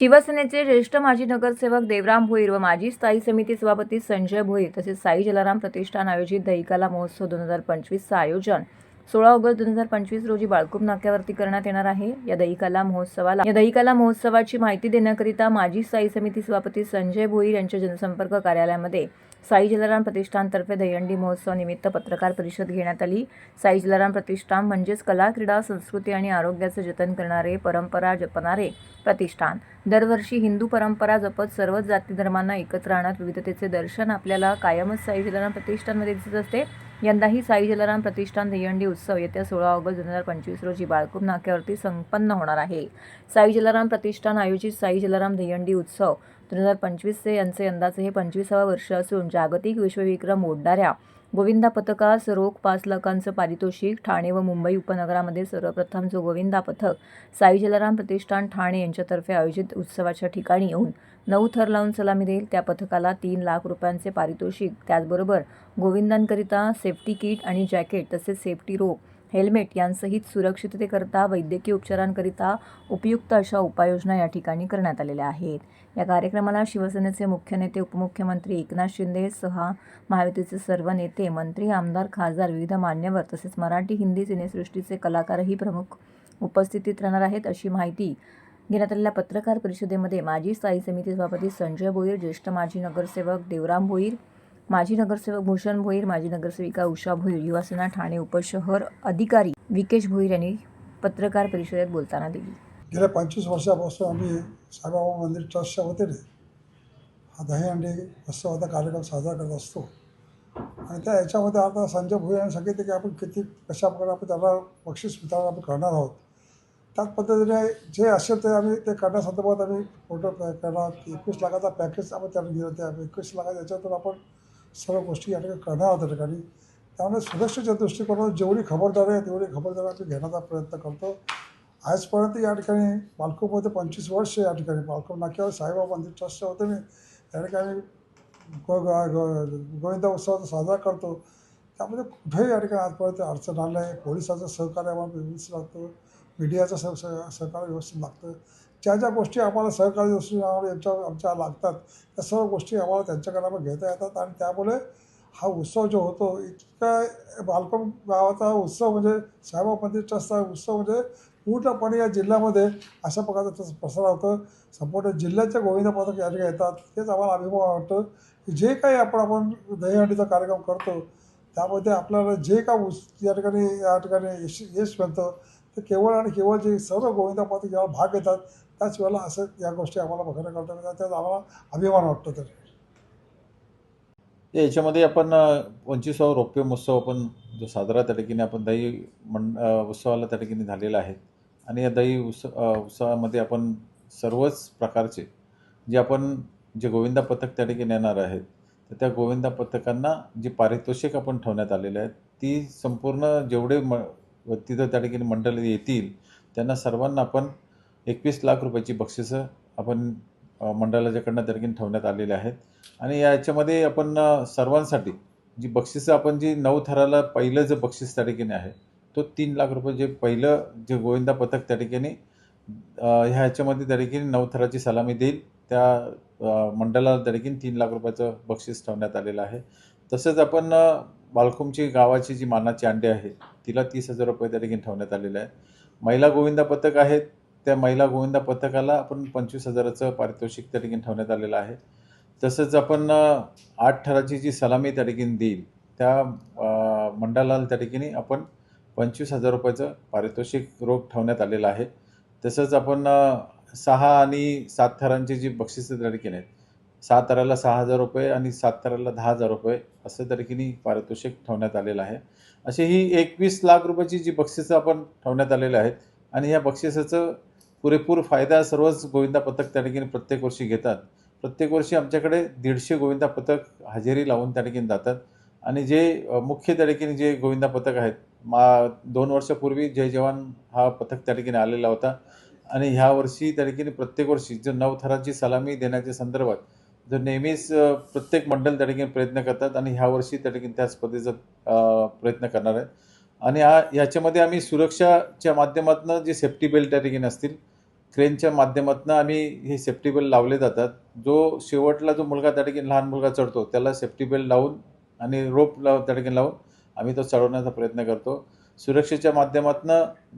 शिवसेनेचे ज्येष्ठ माजी नगरसेवक देवराम भोईर व माजी स्थायी समिती सभापती संजय भोईर तसेच साई जलाराम प्रतिष्ठान आयोजित दहिकाला महोत्सव दोन हजार पंचवीसचं आयोजन. सोळा ऑगस्ट दोन हजार पंचवीस रोजी बाळकूप नाक्यावरती करण्यात येणार आहे. या दहिकाला महोत्सवाला या दहिकाला महोत्सवाची माहिती देण्याकरिता माजी स्थायी समिती सभापती संजय भोईर यांच्या जनसंपर्क कार्यालयामध्ये साई जलाराम प्रतिष्ठानतर्फे दहीहंडी महोत्सव निमित्त पत्रकार परिषद घेण्यात आली. साई जलाराम प्रतिष्ठान म्हणजेच कला क्रीडा संस्कृती आणि आरोग्याचं जतन करणारे परंपरा जपणारे प्रतिष्ठान. दरवर्षी हिंदू परंपरा जपत सर्वच जाती धर्मांना एकत्र आणत विविधतेचे दर्शन आपल्याला कायमच साई जलाराम प्रतिष्ठानमध्ये दिसत असते. यंदाही साई जलाराम प्रतिष्ठान दहीहंडी उत्सव येत्या सोळा ऑगस्ट दोन हजार पंचवीस रोजी बाळकूप नाक्यावरती संपन्न होणार आहे. साई जलाराम प्रतिष्ठान आयोजित साई जलाराम दहीहंडी उत्सव दोन हजार पंचवीसचे यांचे अंदाजे हे पंचवीसावं वर्ष असून जागतिक विश्वविक्रम ओढणाऱ्या गोविंदा पथकास रोख पाच लाखांचं पारितोषिक ठाणे व मुंबई उपनगरामध्ये सर्वप्रथम जो गोविंदा पथक साई जलाराम प्रतिष्ठान ठाणे यांच्यातर्फे आयोजित उत्सवाच्या ठिकाणी येऊन नऊ थर लावून सलामी देईल. त्या पथकाला तीन लाख रुपयांचे पारितोषिक त्याचबरोबर गोविंदांकरिता सेफ्टी किट आणि जॅकेट तसेच सेफ्टी रोप हेल्मेट यांसहित सुरक्षिततेकरता वैद्यकीय उपचारांकरिता उपयुक्त अशा उपाययोजना या ठिकाणी करण्यात आलेल्या आहेत. या कार्यक्रमाला शिवसेनेचे मुख्य नेते उपमुख्यमंत्री एकनाथ शिंदे सह महायुतीचे सर्व नेते मंत्री आमदार खासदार विविध मान्यवर तसेच मराठी हिंदी सिनेसृष्टीचे कलाकारही प्रमुख उपस्थितीत राहणार आहेत अशी माहिती घेण्यात आलेल्या पत्रकार परिषदेमध्ये माजी स्थायी समिती सभापती संजय भोईर ज्येष्ठ माजी नगरसेवक देवराम भोईर माजी नगरसेवक भूषण भोईर माजी नगरसेविका उषा भोईर युवासेना ठाणे उपशहर अधिकारी विकेश भोईर यांनी पत्रकार परिषदेत बोलताना दिली. गेल्या पंचवीस वर्षापासून आम्ही साईबाबा मंदिर ट्रस्टच्या वतीने हा दहीहंडी उत्सवाचा कार्यक्रम साजरा करत असतो. आणि त्या याच्यामध्ये आता संजय भुई यांनी सांगितले की आपण किती कशा प्रकारे आपण त्याला बक्षीस वितरण आपण करणार आहोत. त्याच पद्धतीने जे असेल ते आम्ही ते करण्यासंदर्भात आम्ही फोटो करणार एकवीस लाखाचा पॅकेज आपण त्याला दिलं त्या एकवीस लाखाच्या याच्यातून आपण सर्व गोष्टी या ठिकाणी करणार आहोत त्या ठिकाणी. त्यामुळे सुरक्षेच्या दृष्टिकोनातून जेवढी खबरदारी आहे तेवढी खबरदारी आम्ही घेण्याचा प्रयत्न करतो. आजपर्यंत या ठिकाणी बालकोमध्ये पंचवीस वर्ष या ठिकाणी बालकोप नाक्यावर साईबाबा मंदिर ट्रस्टच्या वतीने त्या ठिकाणी गो गोविंदा उत्सव साजरा करतो. त्यामध्ये कुठेही या ठिकाणी आजपर्यंत अडचण आलं आहे पोलिसाचं सहकार्य आम्हाला व्यवस्थित लागतं. मीडियाचं सह सह- सहकार्य व्यवस्थित लागतं. ज्या ज्या गोष्टी आम्हाला सहकारी दृष्टीने आमच्या यांच्या आमच्या लागतात त्या सर्व गोष्टी आम्हाला त्यांच्याकडनं घेता येतात आणि त्यामुळे हा उत्सव जो होतो इतका बालकम गावाचा उत्सव म्हणजे साईबाबा मंदिर ट्रस्टचा उत्सव म्हणजे पूर्णपणे या जिल्ह्यामध्ये अशा प्रकारचा प्रसार होतं. संपूर्ण जिल्ह्याच्या गोविंद पथक या ठिकाणी येतात तेच आम्हाला अभिमान वाटतं की जे काही आपण आपण दहीहंडीचा कार्यक्रम करतो त्यामध्ये आपल्याला जे का उस या ठिकाणी या ठिकाणी यश यश मिळतं तर केवळ आणि केवळ जे सर्व गोविंदा पथक जेव्हा भाग घेतात त्याच वेळेला असं या गोष्टी आम्हाला बघायला कळतात त्याचा आम्हाला अभिमान वाटतो तर. याच्यामध्ये आपण पंचवीसावा रौप्य महोत्सव आपण जो साजरा त्या ठिकाणी आपण दही मंड उत्सवाला त्या ठिकाणी झालेला आहे. आणि या दही उत्सव उत्सवामध्ये आपण सर्वच प्रकारचे जे आपण जे गोविंदा पथक त्या ठिकाणी येणार आहेत तर त्या गोविंदा पथकांना जी पारितोषिक आपण ठेवण्यात आलेले आहेत ती संपूर्ण जेवढे म व तिथं त्या ठिकाणी मंडळी येतील. त्यांना सर्वांना आपण एकवीस लाख रुपयाची बक्षिसं आपण मंडळाच्याकडनं त्या ठिकाणी ठेवण्यात आलेले आहेत. आणि याच्यामध्ये आपण सर्वांसाठी जी बक्षिसं आपण जी नऊ थराला पहिलं जे बक्षीस त्या ठिकाणी आहे तो तीन लाख रुपये जे पहिलं जे गोविंदा पथक त्या ठिकाणी ह्या ह्याच्यामध्ये त्या ठिकाणी नऊ थराची सलामी देईल. त्या मंडळाला त्या ठिकाणी तीन लाख रुपयाचं बक्षीस ठेवण्यात आलेलं आहे. तसंच आपण बालकुमची गावाची जी मानाची अंडे आहे तिला तीस हजार रुपये त्या ठिकाणी ठेवण्यात आलेले आहे महिला गोविंदा पथक आहेत त्या महिला गोविंदा पथकाला आपण पंचवीस हजाराचं पारितोषिक त्या ठिकाणी ठेवण्यात आलेलं आहे. तसंच आपण आठ थराची जी सलामी त्या ठिकाणी देईल त्या अ, मंडळाला त्या ठिकाणी आपण पंचवीस हजार रुपयाचं पारितोषिक रोख ठेवण्यात आलेलं आहे. तसंच आपण सहा आणि सात थरांची जी बक्षिसं त्या ठिकाणी आहेत सहा सहा हजार रुपये आणि सात ताऱ्याला दहा हजार रुपये असं त्या पारितोषिक ठेवण्यात आलेलं आहे. अशी ही एकवीस लाख रुपयाची जी बक्षिसं आपण ठेवण्यात आलेली आहेत आणि या बक्षिसाचं पुरेपूर फायदा सर्वच गोविंदा पथक त्या ठिकाणी प्रत्येक वर्षी घेतात. प्रत्येक वर्षी आमच्याकडे दीडशे गोविंदा पथक हजेरी लावून त्या ठिकाणी जातात आणि जे मुख्य त्या ठिकाणी जे गोविंदा पथक आहेत मा दोन वर्षापूर्वी जय जवान हा पथक त्या ठिकाणी आलेला होता आणि ह्या वर्षी त्या ठिकाणी प्रत्येक वर्षी जो नऊ थराची सलामी देण्याच्या संदर्भात जो नेहमीच प्रत्येक मंडळ त्या ठिकाणी प्रयत्न करतात आणि ह्या वर्षी त्या ठिकाणी त्या स्पर्धेचा प्रयत्न करणार आहेत. आणि हा ह्याच्यामध्ये आम्ही सुरक्षाच्या माध्यमातून जे सेफ्टी बेल्ट त्या ठिकाणी असतील क्रेनच्या माध्यमातून आम्ही हे सेफ्टी बेल्ट लावले जातात. जो शेवटला जो मुलगा त्या ठिकाणी लहान मुलगा चढतो त्याला सेफ्टी बेल्ट लावून आणि रोप लाव त्या ठिकाणी लावून आम्ही तो चढवण्याचा प्रयत्न करतो. सुरक्षेच्या माध्यमातून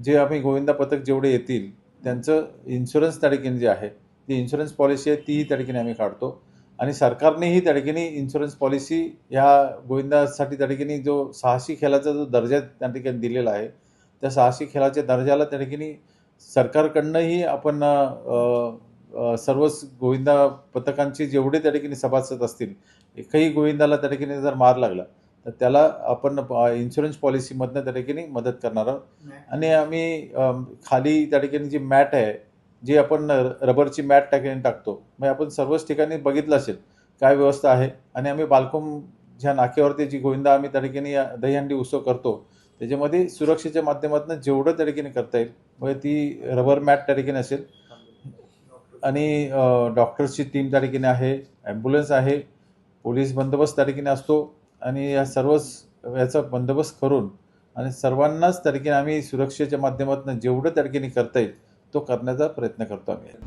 जे आम्ही गोविंदा पथक जेवढे येतील त्यांचं इन्शुरन्स त्या ठिकाणी जे आहे ती इन्शुरन्स पॉलिसी आहे तीही त्या ठिकाणी आम्ही काढतो. आणि सरकारनेही त्या ठिकाणी इन्शुरन्स पॉलिसी ह्या गोविंदासाठी त्या ठिकाणी जो साहसी खेळाचा जो दर्जा त्या ठिकाणी दिलेला आहे त्या साहसी खेळाच्या दर्जाला त्या ठिकाणी सरकारकडनंही आपण सर्वच गोविंदा पथकांचे जेवढे त्या ठिकाणी सभासद असतील एकही गोविंदाला त्या ठिकाणी जर मार लागला तर त्याला आपण इन्शुरन्स पॉलिसीमधनं त्या ठिकाणी मदत करणार आहोत. आणि आम्ही खाली त्या ठिकाणी जी मॅट आहे जी आपण र- रबरची मॅट त्या टाकतो मग आपण सर्वच ठिकाणी बघितलं असेल काय व्यवस्था आहे. आणि आम्ही बालकुम ज्या नाक्यावरती जी गोविंदा आम्ही त्या ठिकाणी दहीहंडी उत्सव करतो त्याच्यामध्ये सुरक्षेच्या माध्यमातून जेवढं त्या ठिकाणी करता येईल मग ती रबर मॅट त्या ठिकाणी असेल. आणि डॉक्टर्सची टीम त्या ठिकाणी आहे ॲम्ब्युलन्स आहे पोलीस बंदोबस्त त्या ठिकाणी असतो. आणि या सर्वच याचा बंदोबस्त करून आणि सर्वांनाच त्या ठिकाणी आम्ही सुरक्षेच्या माध्यमातून जेवढं त्या ठिकाणी करता येईल तो करण्याचा प्रयत्न करतो आम्ही.